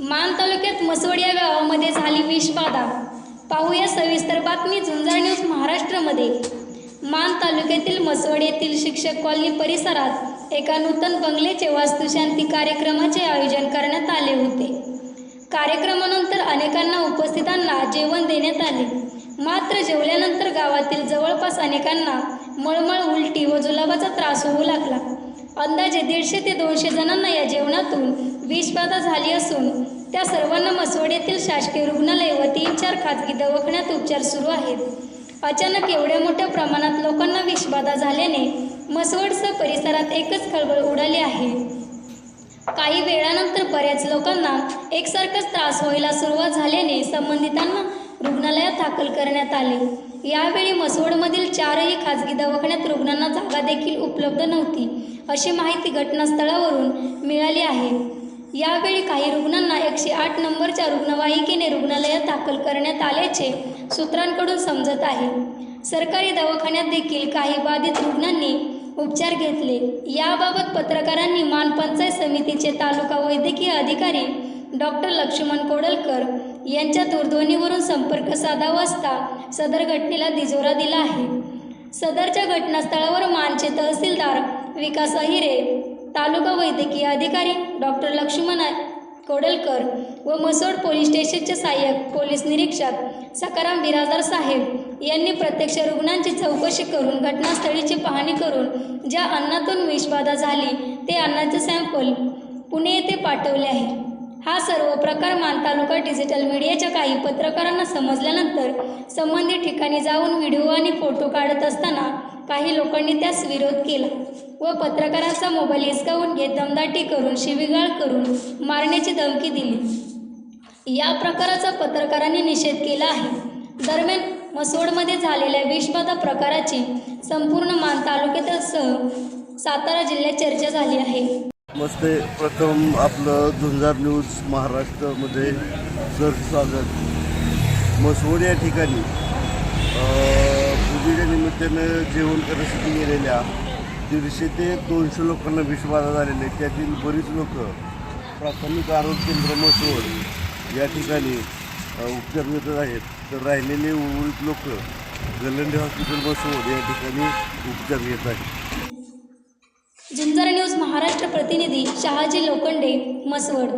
मान तालुक्यात मसवड या गावामध्ये झाली विषबाधा. पाहूया सविस्तर बातमी झुंजार न्यूज महाराष्ट्रामध्ये. मान तालुक्यातील मसवड येथील शिक्षक कॉलनी परिसरात एका नूतन बंगल्याचे वास्तुशांती कार्यक्रमाचे आयोजन करण्यात आले होते. कार्यक्रमानंतर अनेकांना उपस्थितांना जेवण देण्यात आले. मात्र जेवल्यानंतर गावातील जवळपास अनेकांना मळमळ उलटी व जुलाबाचा त्रास होऊ लागला. अंदाजे दीडशे ते दोनशे जणांना या जेवणातून विषबाधा झाली असून त्या सर्वांना मसवड येथील शासकीय रुग्णालय व तीन चार खाजगी दवाखान्यात उपचार सुरू आहेत. अचानक एवढ्या मोठ्या प्रमाणात लोकांना विषबाधा झाल्याने मसवडसह परिसरात एकच खळबळ उडाली आहे. काही वेळानंतर बऱ्याच लोकांना एकसारखाच त्रास व्हायला सुरुवात झाल्याने संबंधितांना रुग्णालयात दाखल करण्यात आले. यावेळी मसवडमधील चारही खाजगी दवाखान्यात रुग्णांना जागा देखील उपलब्ध नव्हती अशी माहिती घटनास्थळावरून मिळाली आहे. यावेळी काही रुग्णांना एकशे आठ नंबरच्या रुग्णवाहिकेने रुग्णालयात दाखल करण्यात आल्याचे सूत्रांकडून समजत आहे. सरकारी दवाखान्यात देखील काही बाधित रुग्णांनी उपचार घेतले. याबाबत पत्रकारांनी मानपंचायत समितीचे तालुका वैद्यकीय अधिकारी डॉक्टर लक्ष्मण कोडलकर यांच्या दूरध्वनीवरून संपर्क साधावा असता सदर घटनेला दिजोरा दिला आहे. सदरच्या घटनास्थळावर मानचे तहसीलदार विकास अहिरे तालुका वैद्यकीय अधिकारी डॉक्टर लक्ष्मण कोडलकर व मसोड पोलीस स्टेशनचे सहाय्यक पोलीस निरीक्षक सकाराम बिराजदार साहेब यांनी प्रत्यक्ष रुग्णांची चौकशी करून घटनास्थळीची पाहणी करून ज्या अन्नातून विषबाधा झाली ते अन्नाचे सॅम्पल पुणे येथे पाठवले आहे. हा सर्व प्रकार मान तालुका डिजिटल मीडियाच्या काही पत्रकारांना समजल्यानंतर संबंधित ठिकाणी जाऊन व्हिडिओ आणि फोटो काढत असताना काही लोकांनी त्यास विरोध केला व पत्रकारांचा मोबाईल हिसकावून घेत दमदाटी करून शिवीगाळ करून मारण्याची धमकी दिली. या प्रकाराचा पत्रकारांनी निषेध केला आहे. दरम्यान मसोडमध्ये झालेल्या विषबाधा प्रकाराची संपूर्ण मान तालुक्यातसह सातारा जिल्ह्यात चर्चा झाली आहे. नमस्ते. प्रथम आपलं झुंजार न्यूज महाराष्ट्रामध्ये सर स्वागत. मसवड या ठिकाणी पूजेच्या निमित्तानं जेवण करण्यासाठी गेलेल्या दीडशे ते दोनशे लोकांना विषबाधा झालेले आहेत. त्यातील बरीच लोक प्राथमिक आरोग्य केंद्र मसवड या ठिकाणी उपचार घेत आहेत. तर राहिलेले उर्वरित लोक गलंडे हॉस्पिटल मसवड या ठिकाणी उपचार घेत आहेत. झुंजार न्यूज महाराष्ट्र प्रतिनिधी शहाजी लोखंडे मसवड